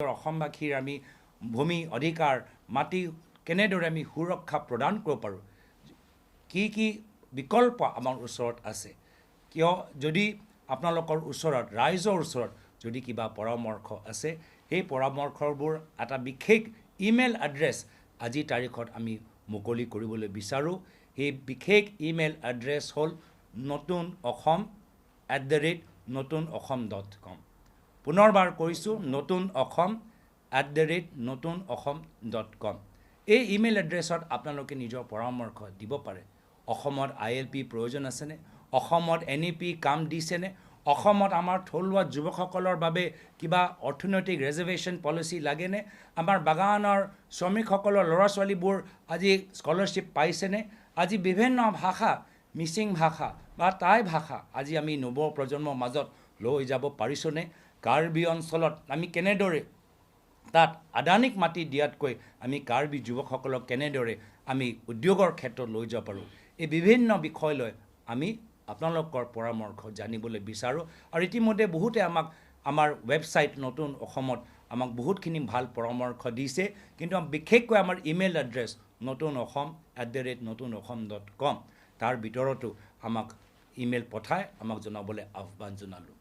অসমবাসীৰ আমি ভূমি অধিকাৰ মাটি কেনেদৰে আমি সুৰক্ষা প্ৰদান কৰিব পাৰোঁ কি কি বিকল্প আমাৰ ওচৰত আছে কিয় যদি আপোনালোকৰ ওচৰত ৰাইজৰ ওচৰত যদি কিবা পৰামৰ্শ আছে সেই পৰামৰ্শবোৰ এটা বিশেষ ইমেইল এড্ৰেছ আজিৰ তাৰিখত আমি মুকলি কৰিবলৈ বিচাৰোঁ। সেই বিশেষ ইমেইল এড্ৰেছ হ'ল নতুন অসম এট দ্য ৰেট নতুন অসম ডট কম পুনৰবাৰ কৈছোঁ নতুন অসম এট দ্য ৰেট নতুন অসম ডট কম এই ইমেইল এড্ৰেছত আপোনালোকে নিজৰ পৰামৰ্শ দিব পাৰে। অসমত আই এল পি প্ৰয়োজন আছেনে? অসমত এন ই পি কাম দিছেনে? অসমত আমাৰ থলুৱা যুৱকসকলৰ বাবে কিবা অৰ্থনৈতিক ৰিজাৰ্ভেশ্যন পলিচি লাগেনে? আমাৰ বাগানৰ শ্ৰমিকসকলৰ ল'ৰা ছোৱালীবোৰ আজি স্কলাৰশ্বিপ পাইছেনে? আজি বিভিন্ন ভাষা মিচিং ভাষা বা টাই ভাষা আজি আমি নৱ প্ৰজন্মৰ মাজত লৈ যাব পাৰিছোঁনে? কাৰ্বি অঞ্চলত আমি কেনেদৰে তাত আদানীক মাটি দিয়াতকৈ আমি কাৰ্বি যুৱকসকলক কেনেদৰে আমি উদ্যোগৰ ক্ষেত্ৰত লৈ যাব পাৰোঁ এই বিভিন্ন বিষয় লৈ আমি আপোনালোকৰ পৰামৰ্শ জানিবলৈ বিচাৰোঁ। আৰু ইতিমধ্যে বহুতে আমাক আমাৰ ৱেবছাইট নতুন অসমত আমাক বহুতখিনি ভাল পৰামৰ্শ দিছে। কিন্তু বিশেষকৈ আমাৰ ইমেইল এড্ৰেছ নতুন অসম এট দ্য ৰেট নতুন অসম ডট কম তাৰ ভিতৰতো আমাক ইমেইল পঠাই আমাক জনাবলৈ আহ্বান জনালোঁ।